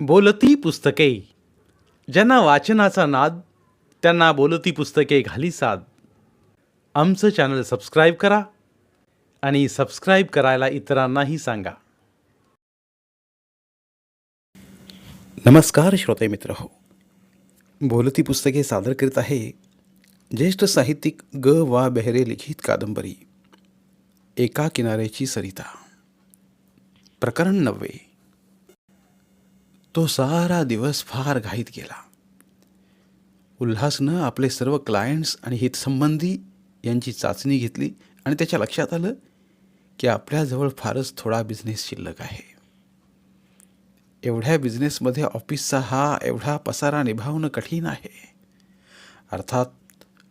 बोलती पुस्तके. ज्यांना वाचनाचा नाद त्यांना बोलती पुस्तके घाली साद. आमचं चॅनल सबस्क्राईब करा आणि सबस्क्राईब करायला इतरांनाही सांगा. नमस्कार श्रोते मित्र हो. बोलती पुस्तके सादर करीत आहे ज्येष्ठ साहित्यिक ग वा बेहरे लिखित कादंबरी. एका किनाऱ्याची सरिता. प्रकरण नववे. तो सारा दिवस फार घाईत गेला. उल्हासनं आपले सर्व क्लायंट्स आणि हितसंबंधी यांची चाचणी घेतली आणि त्याच्या लक्षात आलं की आपल्याजवळ फारच थोडा बिझनेस शिल्लक आहे. एवढ्या बिझनेसमध्ये ऑफिसचा हा एवढा पसारा निभावणं कठीण आहे. अर्थात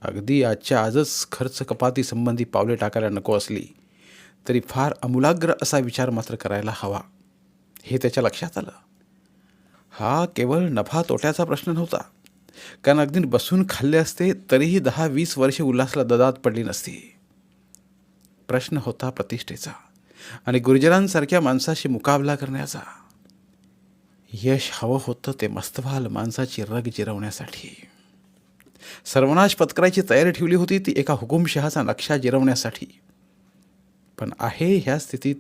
अगदी आजच्या आजच खर्च कपातीसंबंधी पावले टाकायला नको असली तरी फार अमूलाग्र असा विचार मात्र करायला हवा. हे त्याच्या लक्षात आलं. हा केवळ नफा तोट्याचा प्रश्न नव्हता. कारण अगदी बसून खाल्ले असते तरीही दहा वीस वर्षे उल्हासला ददात पडली नसती. प्रश्न होता प्रतिष्ठेचा आणि गुर्जरांसारख्या माणसाशी मुकाबला करण्याचा. यश हवं होतं ते मस्तवाल माणसाची रग जिरवण्यासाठी. सर्वनाश पत्करायची तयारी ठेवली होती ती एका हुकुमशहाचा नक्षा जिरवण्यासाठी. पण आहे ह्या स्थितीत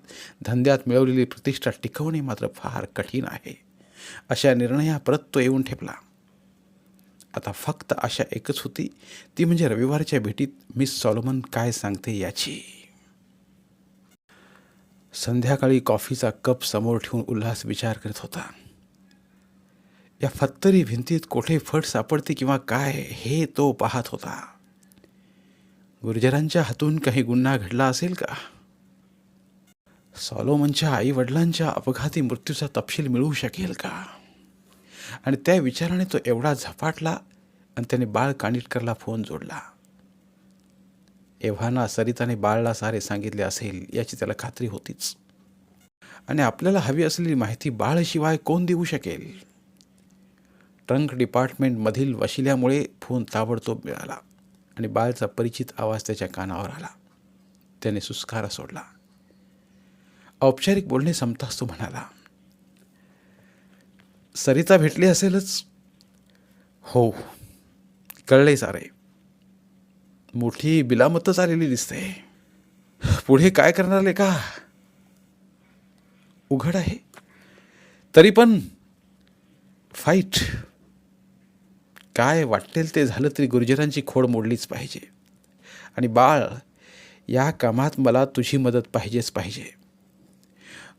धंद्यात मिळवलेली प्रतिष्ठा टिकवणे मात्र फार कठीण आहे. अशा निर्णया परत तो येऊन ठेपला. आता फक्त आशा एकच होती ती म्हणजे रविवारच्या भेटीत मिस सॉलोमन काय सांगते याची. संध्याकाळी कॉफीचा कप समोर ठेवून उल्हास विचार करत होता. या फत्तरी भिंतीत कोठे फट सापडते किंवा काय हे तो पाहत होता. गुर्जरांच्या हातून काही गुन्हा घडला असेल का? सॉलोमनच्या आई वडिलांच्या अपघाती मृत्यूचा तपशील मिळू शकेल का? आणि त्या विचाराने तो एवढा झपाटला आणि त्याने बाळ कानिटकरला फोन जोडला. एव्हाना सरिताने बाळला सारे सांगितले असेल याची त्याला खात्री होतीच. आणि आपल्याला हवी असलेली माहिती बाळशिवाय कोण देऊ शकेल? ट्रंक डिपार्टमेंटमधील वशिल्यामुळे फोन ताबडतोब मिळाला आणि बाळचा परिचित आवाज त्याच्या कानावर आला. त्याने सुस्कारा सोडला. औपचारिक बोलणे संपताच तो म्हणाला. सरिता भेटली असेलच? हो. कळले सारे. मोठी बिलामतच आलेली दिसते. पुढे काय करणार का? उघड आहे. तरी पण फाईट काय वाटेल ते झालं तरी गुर्जरांची खोड मोडलीच पाहिजे. आणि बाळ या कामात मला तुझी मदत पाहिजेच पाहिजे.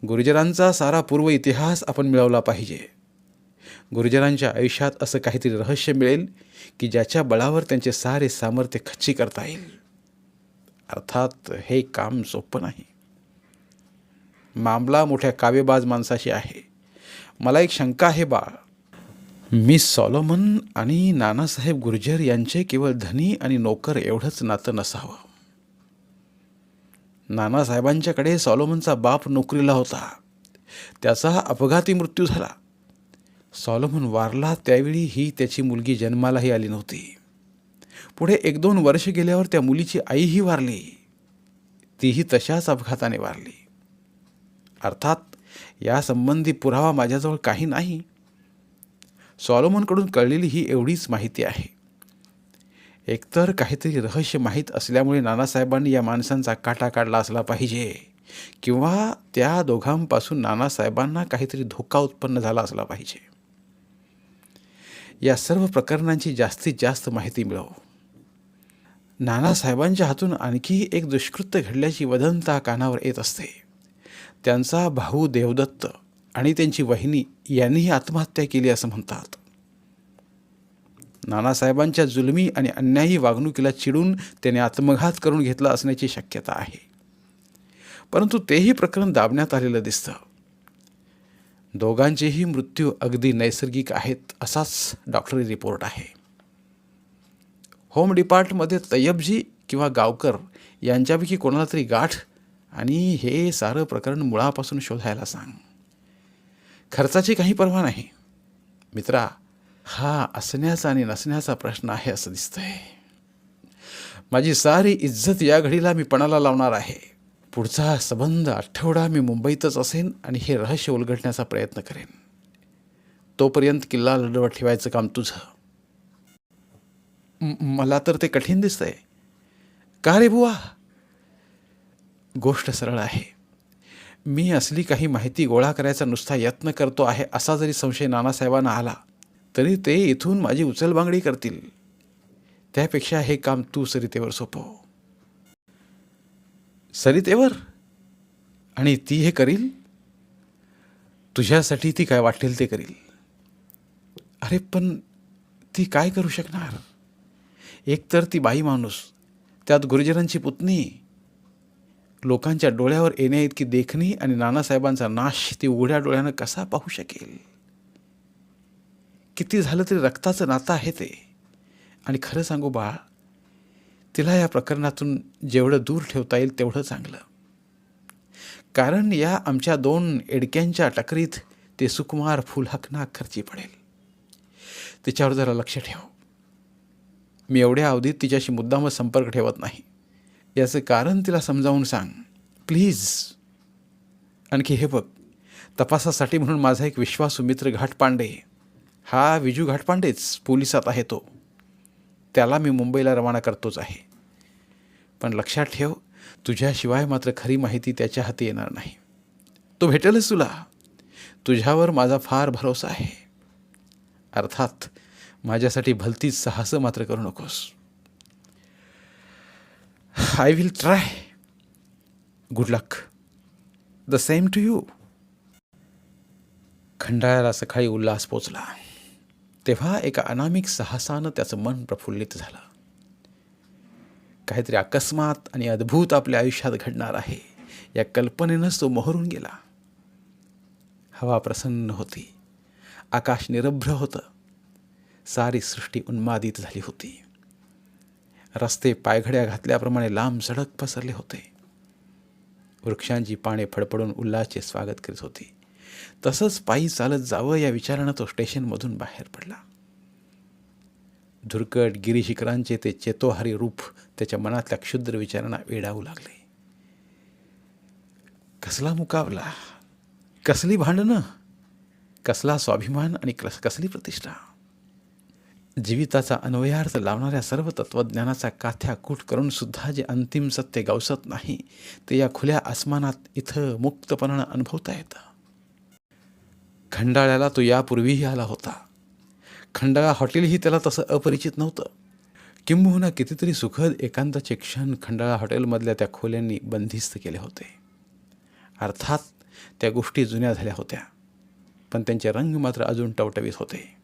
गुर्जरांचा सारा पूर्व इतिहास आपण मिळवला पाहिजे. गुर्जरांच्या आयुष्यात असं काहीतरी रहस्य मिळेल की ज्याच्या बळावर त्यांचे सारे सामर्थ्य खच्ची करता येईल. अर्थात हे काम सोपं नाही. मामला मोठ्या काव्यबाज माणसाशी आहे. मला एक शंका आहे बाळ. मिस सॉलोमन आणि नानासाहेब गुर्जर यांचे केवळ धनी आणि नोकर एवढंच नातं नसावं. नानासाहेबांच्याकडे सॉलोमनचा बाप नोकरीला होता. त्याचा अपघाती मृत्यू झाला. सॉलोमन वारला त्यावेळी ही त्याची मुलगी जन्मालाही आली नव्हती. पुढे एक दोन वर्ष गेल्यावर त्या मुलीची आईही वारली. तीही तशाच अपघाताने वारली. अर्थात यासंबंधी पुरावा माझ्याजवळ काही नाही. सॉलोमनकडून कळलेली ही एवढीच माहिती आहे. एकतर काहीतरी रहस्य माहीत असल्यामुळे नानासाहेबांनी या माणसांचा काटा काढला असला पाहिजे. किंवा त्या दोघांपासून नानासाहेबांना काहीतरी धोका उत्पन्न झाला असला पाहिजे. या सर्व प्रकरणांची जास्तीत जास्त माहिती मिळव. नानासाहेबांच्या हातून आणखी एक दुष्कृत्य घडल्याची वदंता कानावर येत असते. त्यांचा भाऊ देवदत्त आणि त्यांची वहिनी यांनीही आत्महत्या केली असं म्हणतात. नानासाहेबांच्या जुलमी आणि अन्यायी वागणुकीला चिडून त्याने आत्मघात करून घेतला असण्याची शक्यता आहे. परंतु तेही प्रकरण दाबण्यात आलेलं दिसतं. दोघांचेही मृत्यू अगदी नैसर्गिक आहेत असाच डॉक्टरी रिपोर्ट आहे. होम डिपार्टमध्ये तय्यबजी किंवा गावकर यांच्यापैकी कोणाला तरी गाठ आणि हे सारं प्रकरण मुळापासून शोधायला सांग. खर्चाची काही पर्वा नाही. मित्रा हा असण्याचा आणि नसण्याचा प्रश्न आहे असं दिसतंय. माझी सारी इज्जत या घडीला मी पणाला लावणार आहे. पुढचा संबंध आठवडा मी मुंबईतच असेन आणि हे रहस्य उलगडण्याचा प्रयत्न करेन. तोपर्यंत किल्ला लढवत ठेवायचं काम तुझं. मला तर ते कठीण दिसतंय. का रे बुवा? गोष्ट सरळ आहे. मी असली काही माहिती गोळा करायचा नुसता यत्न करतो आहे असा जरी संशय नानासाहेबांना आला तरी ते इथून माझी उचलबांगडी करतील. त्यापेक्षा हे काम तू सरितेवर सोपव. सरितेवर? आणि ती हे करील? तुझ्यासाठी ती काय वाटेल ते करील. अरे पण ती काय करू शकणार? एकतर ती बाई माणूस त्यात गुरुजनांची पुतणी लोकांच्या डोळ्यावर येण्या इतकी देखणी आणि नानासाहेबांचा नाश ती उघड्या डोळ्यानं कसा पाहू शकेल? किती झालं तरी रक्ताचं नातं आहे ते. आणि खरं सांगू बा तिला या प्रकरणातून जेवढं दूर ठेवता येईल तेवढं चांगलं. कारण या आमच्या दोन एडक्यांच्या टकरीत ते सुकुमार फुलहकना खर्ची पडेल. तिच्यावर जरा लक्ष ठेव. मी एवढ्या अवधीत तिच्याशी मुद्दामच संपर्क ठेवत नाही. याचं कारण तिला समजावून सांग. प्लीज. आणखी हे बघ तपासासाठी म्हणून माझा एक विश्वासू मित्र घाटपांडे हा विजू घाटपांडेच पोलिसात आहे तो. त्याला मी मुंबईला रवाना करतोच आहे. पण लक्षात ठेव तुझ्याशिवाय मात्र खरी माहिती त्याच्या हाती येणार नाही. तो भेटेलच तुला. तुझ्यावर माझा फार भरोसा आहे. अर्थात माझ्यासाठी भलतीच साहसं मात्र करू नकोस. I will try good luck the same to you खंडाळ्याला सकाळी उल्हास पोचला. तेव्हा एका अनामिक साहसानं त्याचं मन प्रफुल्लित झालं. काहीतरी अकस्मात आणि अद्भुत आपल्या आयुष्यात घडणार आहे या कल्पनेनंच तो मोहरून गेला. हवा प्रसन्न होती. आकाश निरभ्र होतं. सारी सृष्टी उन्मादित झाली होती. रस्ते पायघड्या घातल्याप्रमाणे लांब सडक पसरले होते. वृक्षांची पाने फडफडून उल्हासचे स्वागत करीत होती. तसंच पायी चालत जावं या विचारानं तो स्टेशनमधून बाहेर पडला. धुरकट गिरीशिखरांचे ते चेतोहारी रूप त्याच्या मनातल्या क्षुद्र विचारांना वेडावू लागले. कसला मुकाबला? कसली भांडणं? कसला स्वाभिमान आणि कस कसली प्रतिष्ठा? जीविताचा अन्वयार्थ लावणाऱ्या सर्व तत्त्वज्ञानाचा काथ्या कूट करून सुद्धा जे अंतिम सत्य गवसत नाही ते या खुल्या आसमानात इथं मुक्तपणानं अनुभवता येतं. खंडाळ्याला तो यापूर्वीही आला होता. खंडाळा हॉटेलही त्याला तसं अपरिचित नव्हतं. किंबहुना कितीतरी सुखद एकांताचे क्षण खंडाळा हॉटेलमधल्या त्या खोल्यांनी बंदिस्त केले होते. अर्थात त्या गोष्टी जुन्या झाल्या होत्या पण त्यांचे रंग मात्र अजून टवटवीत होते.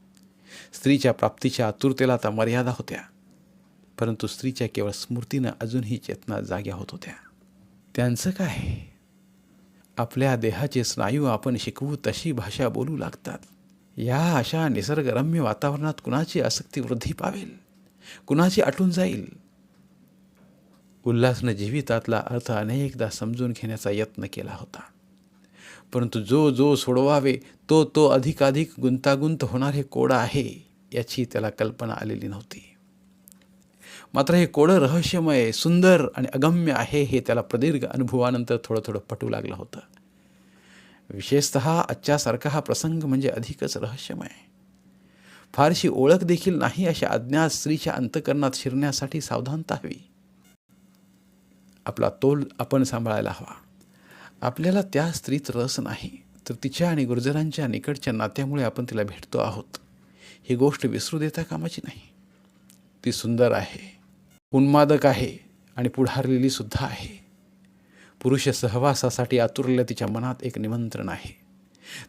स्त्रीच्या प्राप्तीच्या आतुरतेला आता मर्यादा होत्या परंतु स्त्रीच्या केवळ स्मृतीनं अजूनही चेतना जाग्या होत होत्या. त्यांचं काय? आपल्या देहाचे स्नायू आपण शिकवू तशी भाषा बोलू लागतात. या अशा निसर्गरम्य वातावरणात कुणाची आसक्ती वृद्धी पावेल? कुणाची आटून जाईल? उल्हासनं जीवितातला अर्थ अनेकदा समजून घेण्याचा यत्न केला होता. परंतु जो जो सोडवावे तो तो अधिकाधिक गुंतागुंत होणारे कोडा आहे याची त्याला कल्पना आलेली नव्हती. मात्र हे कोडं रहस्यमय सुंदर आणि अगम्य आहे हे त्याला प्रदीर्घ अनुभवानंतर थोडं थोडं पटू लागलं होतं. विशेषत आजच्यासारखा हा प्रसंग म्हणजे अधिकच रहस्यमय. फारशी ओळख देखील नाही अशा अज्ञात स्त्रीच्या अंतकरणात शिरण्यासाठी सावधानता हवी. आपला तोल आपण सांभाळायला हवा. आपल्याला त्या स्त्रीत रस नाही तर तिच्या आणि गुर्जरांच्या निकटच्या नात्यामुळे आपण तिला भेटतो आहोत. ही गोष्ट विसरू देता कामाची नाही. ती सुंदर आहे. उन्मादक आहे आणि पुढारलेली सुद्धा आहे. पुरुष सहवासासाठी आतुरलेल्या तिच्या मनात एक निमंत्रण आहे.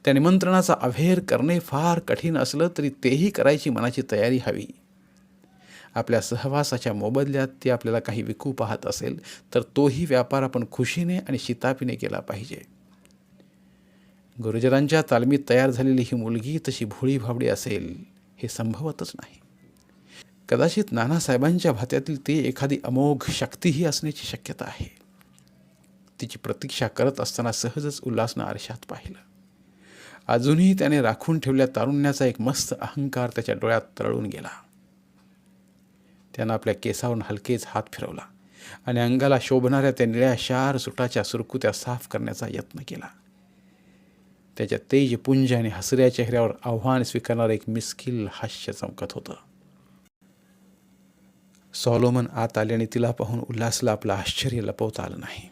त्या निमंत्रणाचा अभेर करणे फार कठीण असलं तरी तेही करायची मनाची तयारी हवी. आपल्या सहवासाच्या मोबदल्यात ती आपल्याला काही विकू पाहत असेल तर तोही व्यापार आपण खुशीने आणि शितापीने केला पाहिजे. गुरुजरांच्या तालमीत तयार झालेली ही मुलगी तशी भोळी भाबडी असेल हे संभवतच नाही. कदाचित नानासाहेबांच्या भात्यातील ती एखादी अमोघ शक्तीही असण्याची शक्यता आहे. तिची प्रतीक्षा करत असताना सहजच उल्हासनं आरशात पाहिलं. अजूनही त्याने राखून ठेवल्या तारुण्याचा एक मस्त अहंकार त्याच्या डोळ्यात तरळून गेला. त्यानं आपल्या केसावरून हलकेच हात फिरवला आणि अंगाला शोभणाऱ्या त्या निळ्या शार सुटाच्या सुरकुत्या साफ करण्याचा यत्न केला. त्याच्या तेजपुंज आणि हसऱ्या चेहऱ्यावर आव्हान स्वीकारणारं एक मिस्किल हास्य चमकत होतं. सॉलोमन आत आले आणि तिला पाहून उल्हासला आपलं आश्चर्य लपवता आलं नाही.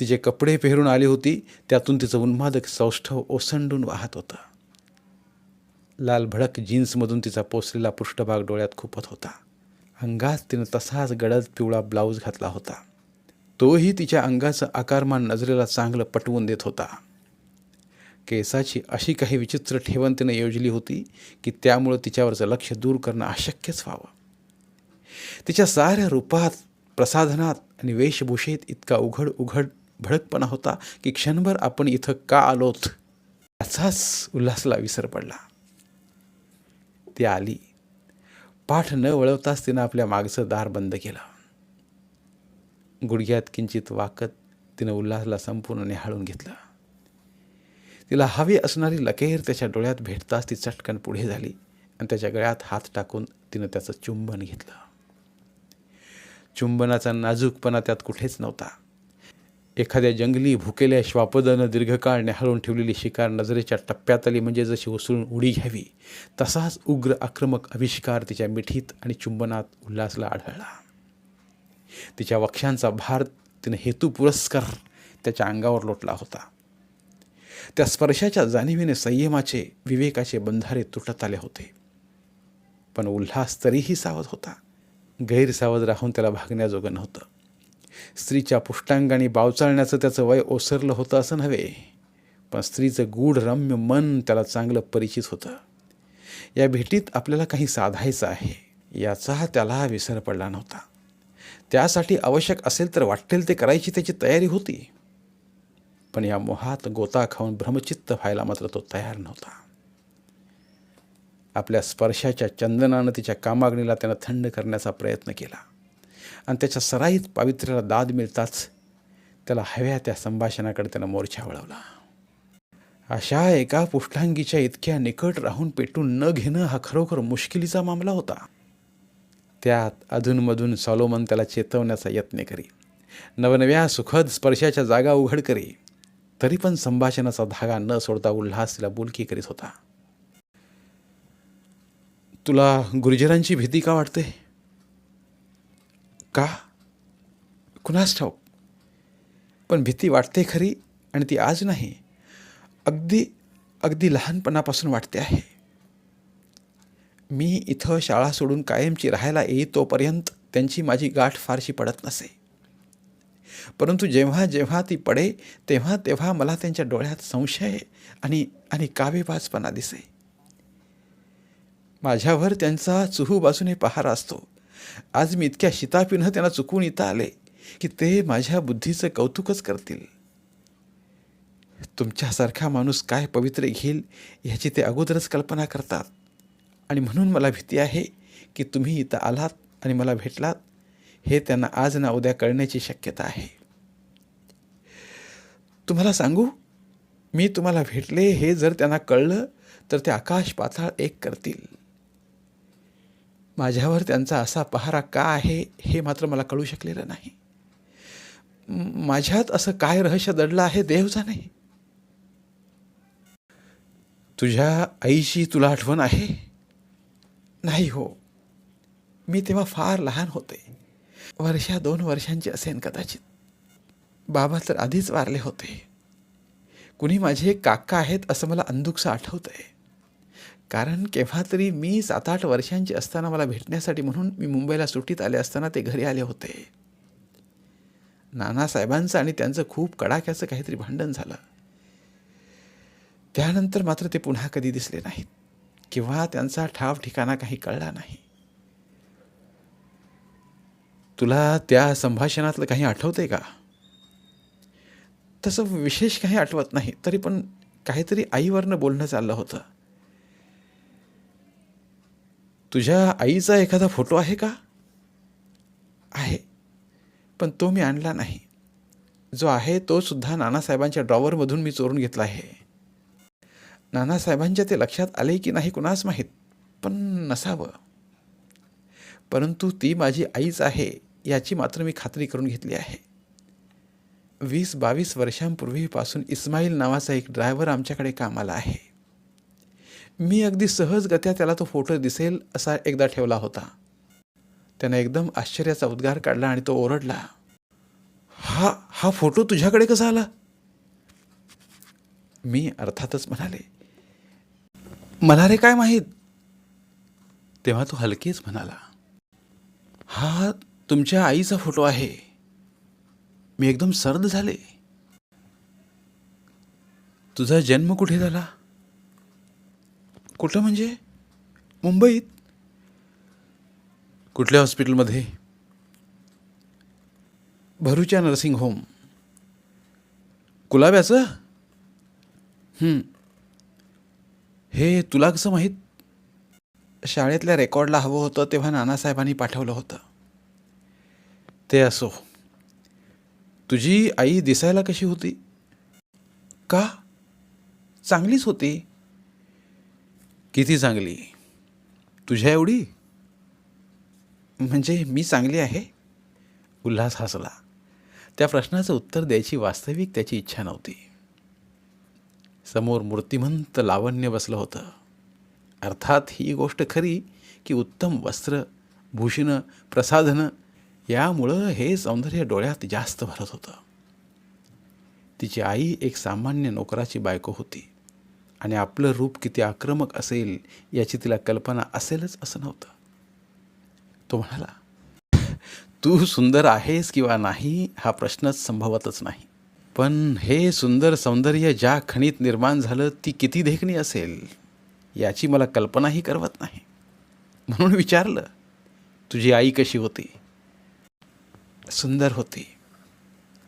तिचे कपडे पेरून आली होती त्यातून तिचं उन्मादक सौष्ठव ओसंडून वाहत होतं. लाल भडक जीन्समधून तिचा पोचलेला पृष्ठभाग डोळ्यात खुपत होता. अंगात तिनं तसाच गडद पिवळा ब्लाऊज घातला होता. तोही तिच्या अंगाचं आकारमान नजरेला चांगलं पटवून देत होता. केसाची अशी काही विचित्र ठेवण तिनं योजली होती की त्यामुळं तिच्यावरचं लक्ष दूर करणं अशक्यच व्हावं. तिच्या साऱ्या रूपात प्रसाधनात आणि वेशभूषेत इतका उघड उघड भडकपणा होता की क्षणभर आपण इथं का आलोत? असाच उल्हासला विसर पडला. ती आली. पाठ न वळवताच तिनं आपल्या मागचं दार बंद केलं. गुडघ्यात किंचित वाकत तिनं उल्हासला संपूर्ण निहाळून घेतलं. तिला हवी असणारी लकेर त्याच्या डोळ्यात भेटताच ती चटकन पुढे झाली आणि त्याच्या गळ्यात हात टाकून तिनं त्याचं चुंबन घेतलं. चुंबनाचा नाजूकपणा त्यात कुठेच नव्हता. एखाद्या जंगली भुकेल्या श्वापदानं दीर्घकाळ निहाळून ठेवलेली शिकार नजरेच्या टप्प्यात आली म्हणजे जशी उसळून उडी घ्यावी तसाच उग्र आक्रमक आविष्कार तिच्या मिठीत आणि चुंबनात उल्हासला आढळला. तिच्या वक्षांचा भार तिनं हेतू पुरस्कार त्याच्या अंगावर लोटला होता. त्या स्पर्शाच्या जाणीवीने संयमाचे विवेकाचे बंधारे तुटत आले होते. पण उल्हास तरीही सावध होता. गैरसावध राहून त्याला भागण्याजोगं नव्हतं. स्त्रीच्या पुष्टांगाने बावचाळण्याचं त्याचं वय ओसरलं होतं असं नव्हे पण स्त्रीचं गूढ रम्य मन त्याला चांगलं परिचित होतं. या भेटीत आपल्याला काही साधायचं आहे याचा त्याला विसर पडला नव्हता. त्यासाठी आवश्यक असेल तर वाटेल ते करायची त्याची तयारी होती. पण या मोहात गोता खाऊन भ्रमचित्त व्हायला मात्र तो तयार नव्हता. आपल्या स्पर्शाच्या चंदनानं तिच्या कामाग्नीला त्यानं थंड करण्याचा प्रयत्न केला. आणि त्याच्या सराईत पावित्र्याला दाद मिळताच त्याला हव्या त्या संभाषणाकडे त्यानं मोर्चा वळवला. अशा एका पुष्ठांगीच्या इतक्या निकट राहून पेटून न घेणं हा खरोखर मुश्किलीचा मामला होता. त्यात अधूनमधून सॉलोमन त्याला चेतवण्याचा यत्न करी. नवनव्या सुखद स्पर्शाच्या जागा उघड करी. तरी पण संभाषणाचा धागा न सोडता उल्हास तिला बोलकी करीत होता. तुला गुर्जरांची भीती का वाटते? का? कुणास ठाऊक? पण भीती वाटते खरी आणि ती आज नाही. अगदी अगदी लहानपणापासून वाटते आहे. मी इथं शाळा सोडून कायमची राहायला येई तोपर्यंत त्यांची माझी गाठ फारशी पडत नसे. परंतु जेव्हा जेव्हा ती पडे तेव्हा तेव्हा मला त्यांच्या डोळ्यात संशय आणि आणि कावेबाजपणा दिसे. माझ्यावर त्यांचा चुहू बाजूने पहारा असतो. आज मी इतक्या शितापीनं त्यांना चुकून इथं आले की ते माझ्या बुद्धीचं कौतुकच करतील. तुमच्यासारखा माणूस काय पवित्र घेईल ह्याची ते अगोदरच कल्पना करतात. आणि म्हणून मला भीती आहे की तुम्ही इथं आलात आणि मला भेटलात हे त्यांना आज ना उद्या कळण्याची शक्यता आहे. तुम्हाला सांगू मी तुम्हाला भेटले हे जर त्यांना कळलं तर ते आकाश पाताळ एक करतील. माझ्यावर त्यांचा असा पहारा का आहे हे मात्र मला कळू शकलेलं नाही. माझ्यात असं काय रहस्य दडलं आहे देव जाणे. तुझ्या आईची तुला आठवण आहे? नाही हो. मी तेव्हा फार लहान होते. वर्षा दोन वर्षांची असेन कदाचित. बाबा तर आधीच वारले होते. कुणी माझे काका आहेत असं मला अंदुकसं आठवतं आहे कारण केव्हा तरी मी सात आठ वर्षांची असताना मला भेटण्यासाठी म्हणून मी मुंबईला सुट्टीत आले असताना ते घरी आले होते. नानासाहेबांचं आणि त्यांचं खूप कडाक्याचं काहीतरी भांडण झालं. त्यानंतर मात्र ते पुन्हा कधी दिसले नाहीत किंवा त्यांचा ठाव ठिकाणा काही कळला नाही. तुला त्या संभाषणातलं काही आठवतंय का? तसं विशेष काही आठवत नाही तरी पण काहीतरी आईवरनं बोलणं चाललं होतं. तुझ्या आईचा एखादा फोटो आहे का? आहे. पण तो मी आणला नाही. जो आहे तो सुद्धा नानासाहेबांच्या ड्रॉवरमधून मी चोरून घेतला आहे. नानासाहेबांच्या ते लक्षात आले की नाही कुणास माहीत पण नसावं. परंतु ती माझी आईच आहे याची मात्र मी खात्री करून घेतली आहे. वीस बावीस वर्षांपूर्वीपासून इस्माईल नावाचा एक ड्रायव्हर आमच्याकडे कामाला आहे. मी अगदी सहजगत्या त्याला तो फोटो दिसेल असा एकदा ठेवला होता. त्यानं एकदम आश्चर्याचा उद्गार काढला आणि तो ओरडला. हा हा फोटो तुझ्याकडे कसा आला? मी अर्थातच म्हणाले मला रे काय माहीत? तेव्हा तो हलकेच म्हणाला हा तुमच्या आईचा फोटो आहे. मी एकदम सर्द झाले. तुझा जन्म कुठे झाला? कुठं म्हणजे? मुंबईत? कुठल्या हॉस्पिटलमध्ये? भरूच्या नर्सिंग होम. कुलाब्याचं हे तुला कसं माहीत? शाळेतल्या रेकॉर्डला हवं होतं तेव्हा नानासाहेबांनी पाठवलं होतं. ते असो. तुझी आई दिसायला कशी होती? का? चांगलीच होती. किती चांगली? तुझ्या एवढी? म्हणजे मी चांगली आहे? उल्हास हसला. त्या प्रश्नाचं उत्तर द्यायची वास्तविक त्याची इच्छा नव्हती. समोर मूर्तिमंत लावण्य बसलं होतं. अर्थात ही गोष्ट खरी की उत्तम वस्त्र भूषणं प्रसाधनं यामुळं हे सौंदर्य डोळ्यात जास्त भरत होतं. तिची आई एक सामान्य नोकराची बायको होती. आणि आपलं रूप किती आक्रमक असेल याची तिला कल्पना असेलच असं नव्हतं. तो म्हणाला तू सुंदर आहेस किंवा नाही हा प्रश्नच संभवतच नाही. पण हे सुंदर सौंदर्य ज्या खणीत निर्माण झालं ती किती देखणी असेल याची मला कल्पनाही करवत नाही. म्हणून विचारलं तुझी आई कशी होती? सुंदर होती.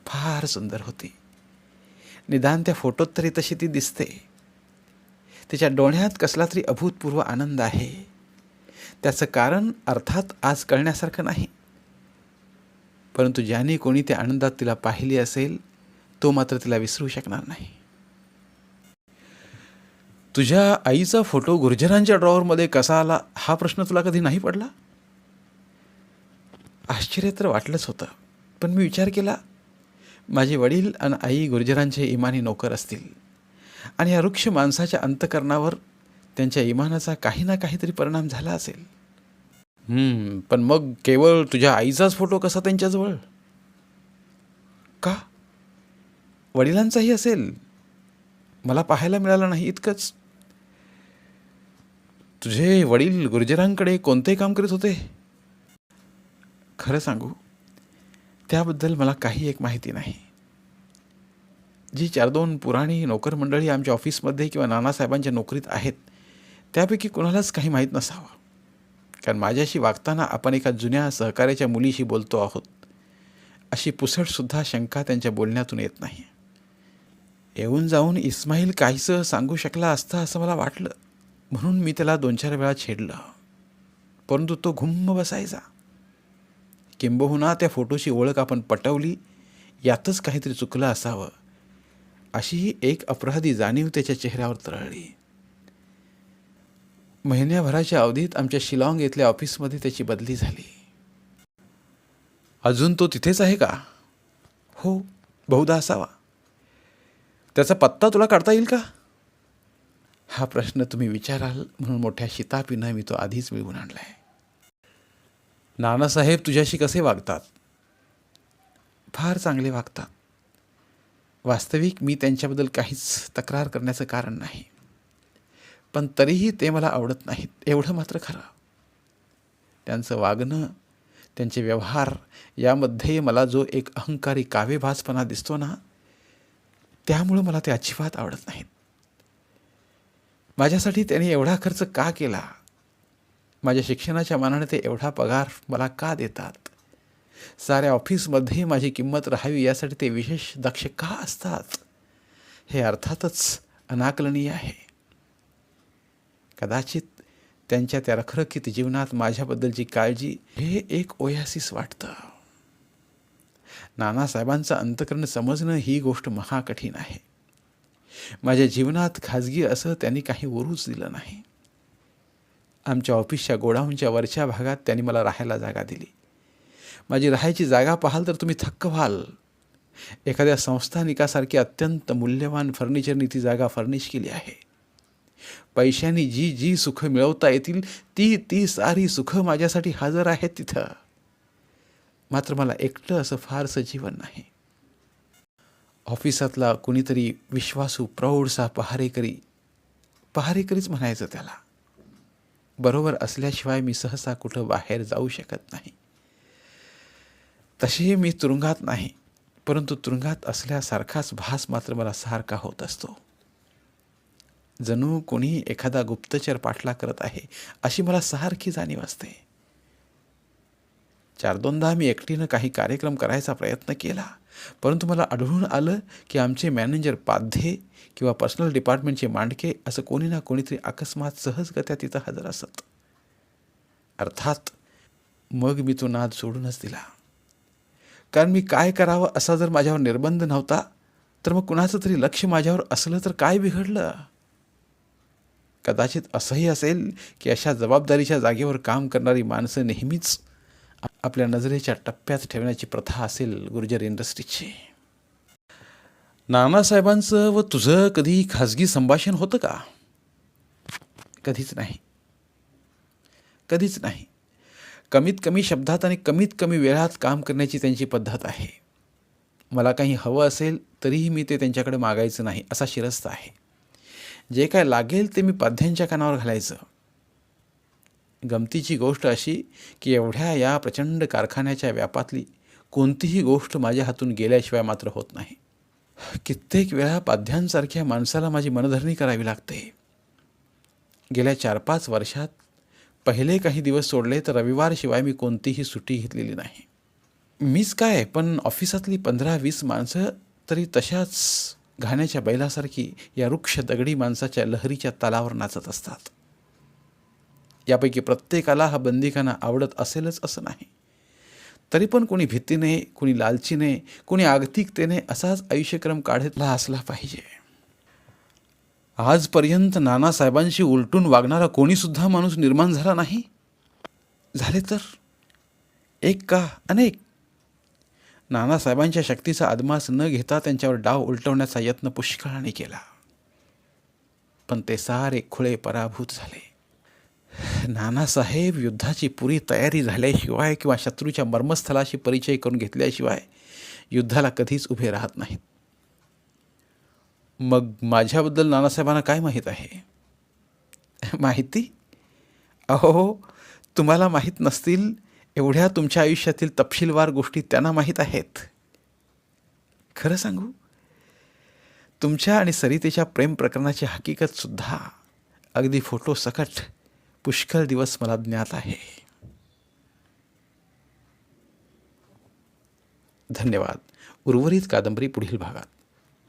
फार सुंदर होती. निदान त्या फोटोत तरी तशी ती दिसते. तिच्या डोळ्यात कसला तरी अभूतपूर्व आनंद आहे. त्याचं कारण अर्थात आज कळण्यासारखं नाही. परंतु ज्याने कोणी त्या आनंदात तिला पाहिली असेल तो मात्र तिला विसरू शकणार नाही. तुझ्या आईचा फोटो गुर्जरांच्या ड्रॉवरमध्ये कसा आला हा प्रश्न तुला कधी नाही पडला? आश्चर्य तर वाटलंच होतं पण मी विचार केला माझे वडील आणि आई गुर्जरांचे इमानी नोकर असतील. आणि या वृक्ष माणसाच्या अंतकरणावर त्यांच्या इमानाचा काही ना काहीतरी परिणाम झाला असेल. पण मग केवळ तुझ्या आईचाच फोटो कसा त्यांच्याजवळ? का? वडिलांचाही असेल. मला पाहायला मिळालं नाही इतकंच. तुझे वडील गुर्जरांकडे कोणते काम करीत होते? खरं सांगू त्याबद्दल मला काही एक माहिती नाही. जी चार दोन पुराणी नोकर मंडळी आमच्या ऑफिसमध्ये किंवा नानासाहेबांच्या नोकरीत आहेत त्यापैकी कोणालाच काही माहीत नसावं. कारण माझ्याशी वागताना आपण एका जुन्या सहकार्याच्या मुलीशी बोलतो आहोत. अशी पुसटसुद्धा शंका त्यांच्या बोलण्यातून येत नाही. येऊन जाऊन इस्माईल काहीसं सांगू शकला असता असं मला वाटलं. म्हणून मी त्याला दोन चार वेळा छेडलं. परंतु तो घुम्म बसायचा. किंबहुना त्या फोटोची ओळख आपण पटवली यातच काहीतरी चुकलं असावं. अशी एक अपराधी जाणीव त्याच्या चेहऱ्यावर तरळली. महिन्याभराच्या अवधीत आमच्या शिलाँग येथल्या ऑफिसमध्ये त्याची बदली झाली. अजून तो तिथेच आहे का? हो बहुधा असावा. त्याचा पत्ता तुला काढता येईल का? हा प्रश्न तुम्ही विचाराल म्हणून मोठ्या शितापीनं मी तो आधीच मिळवून आणलाय. नानासाहेब तुझ्याशी कसे वागतात? फार चांगले वागतात. वास्तविक मी त्यांच्याबद्दल काहीच तक्रार करण्याचं कारण नाही. पण तरीही ते मला आवडत नाहीत. एवढं मात्र खरं. त्यांचं वागणं त्यांचे व्यवहार यामध्ये मला जो एक अहंकारी काव्यभासपणा दिसतो ना त्यामुळं मला ते अजिबात आवडत नाहीत. माझ्यासाठी त्यांनी एवढा खर्च का केला? माझ्या शिक्षणाच्या मानाने ते एवढा पगार मला का देतात? साऱ्या ऑफिसमध्ये माझी किंमत राहावी यासाठी ते विशेष दक्ष का असतात? हे अर्थातच अनाकलनीय आहे. कदाचित त्यांच्या त्या रखरखीत जीवनात माझ्याबद्दलची काळजी हे एक ओयासिस वाटतं. नानासाहेबांचं अंतकरण समजणं ही गोष्ट महाकठीण आहे. माझ्या जीवनात खाजगी असं त्यांनी काही उरूच दिलं नाही. आमच्या ऑफिसच्या गोडाऊनच्या वरच्या भागात त्यांनी मला राहायला जागा दिली. माझी राहायची जागा पाहाल तर तुम्ही थक्क व्हाल. एखाद्या संस्थानिकासारखी अत्यंत मूल्यवान फर्निचरनी ती जागा फर्निश केली आहे. पैशांनी जी जी सुखं मिळवता येतील ती ती सारी सुखं माझ्यासाठी हजर आहेत तिथं. मात्र मला एकटं असं फारसं जीवन नाही. ऑफिसातला कुणीतरी विश्वासू प्रौढसा पहारेकरी पहारेकरीच म्हणायचं त्याला. बरोबर असल्याशिवाय मी सहसा कुठं बाहेर जाऊ शकत नाही. तसेही मी तुरुंगात नाही परंतु तुरुंगात असल्यासारखाच भास मात्र मला सारखा होत असतो. जणू कोणी एखादा गुप्तचर पाठला करत आहे अशी मला सारखी जाणीव असते. चार दोनदा मी एकटीनं काही कार्यक्रम करायचा प्रयत्न केला परंतु मला आढळून आलं की आमचे मॅनेजर पाध्ये किंवा पर्सनल डिपार्टमेंटचे मांडके असं कोणी ना कोणीतरी अकस्मात सहजगत्या तिथं हजर असत. अर्थात मग मी तो नाद सोडूनच दिला. कारण मी काय करावं असा जर माझ्यावर निर्बंध नव्हता तर मग कुणाचं तरी लक्ष माझ्यावर असलं तर काय बिघडलं? कदाचित असंही असेल की अशा जबाबदारीच्या जागेवर काम करणारी माणसं नेहमीच आपल्या नजरेच्या टप्प्यात ठेवण्याची प्रथा असेल गुर्जर इंडस्ट्रीची. नानासाहेबांचं व तुझं कधी खाजगी संभाषण होतं का? कधीच नाही. कधीच नाही. कमीत कमी शब्दात आणि कमीत कमी वेळात काम करण्याची त्यांची पद्धत आहे. मला काही हवं असेल तरीही मी ते त्यांच्याकडे मागायचं नाही असा शिरस्त आहे. जे काय लागेल ते मी पाध्यांच्या कानावर घालायचं. गमतीची गोष्ट अशी की एवढ्या या प्रचंड कारखान्याच्या व्यापातली कोणतीही गोष्ट माझ्या हातून गेल्याशिवाय मात्र होत नाही. कित्येक वेळा पाध्यांसारख्या माणसाला माझी मनधरणी करावी लागते. गेल्या चार पाच वर्षात पहिले काही दिवस सोडले तर रविवारशिवाय मी कोणतीही सुट्टी घेतलेली नाही. मीच काय पण ऑफिसातली पंधरा वीस माणसं तरी तशाच घाण्याच्या बैलासारखी या वृक्ष दगडी माणसाच्या लहरीच्या तालावर नाचत असतात. यापैकी प्रत्येकाला हा बंदीखाना आवडत असेलच असं नाही. तरी पण कोणी भीतीने कोणी लालचीने कोणी आगतिकतेने असाच आयुष्यक्रम काढतला असला पाहिजे. आजपर्यंत नानासाहेबांशी उलटून वागणारा कोणीसुद्धा माणूस निर्माण झाला नाही? झाले तर? एक का अनेक? नानासाहेबांच्या शक्तीचा अदमास न घेता त्यांच्यावर डाव उलटवण्याचा यत्न पुष्कळाने केला. पण ते सारे खुळे पराभूत झाले. नानासाहेब युद्धाची पुरी तयारी झाल्याशिवाय किंवा शत्रूच्या मर्मस्थलाशी परिचय करून घेतल्याशिवाय युद्धाला कधीच उभे राहत नाहीत. मग माझ्याबद्दल नानासाहेबांना काय माहीत आहे? माहिती? अहो तुम्हाला माहीत नसतील एवढ्या तुमच्या आयुष्यातील तपशीलवार गोष्टी त्यांना माहीत आहेत. खरं सांगू तुमच्या आणि सरितेच्या प्रेम प्रकरणाची हकीकतसुद्धा अगदी फोटो सकट पुष्कळ दिवस मला ज्ञात आहे. धन्यवाद. उर्वरित कादंबरी पुढील भागात.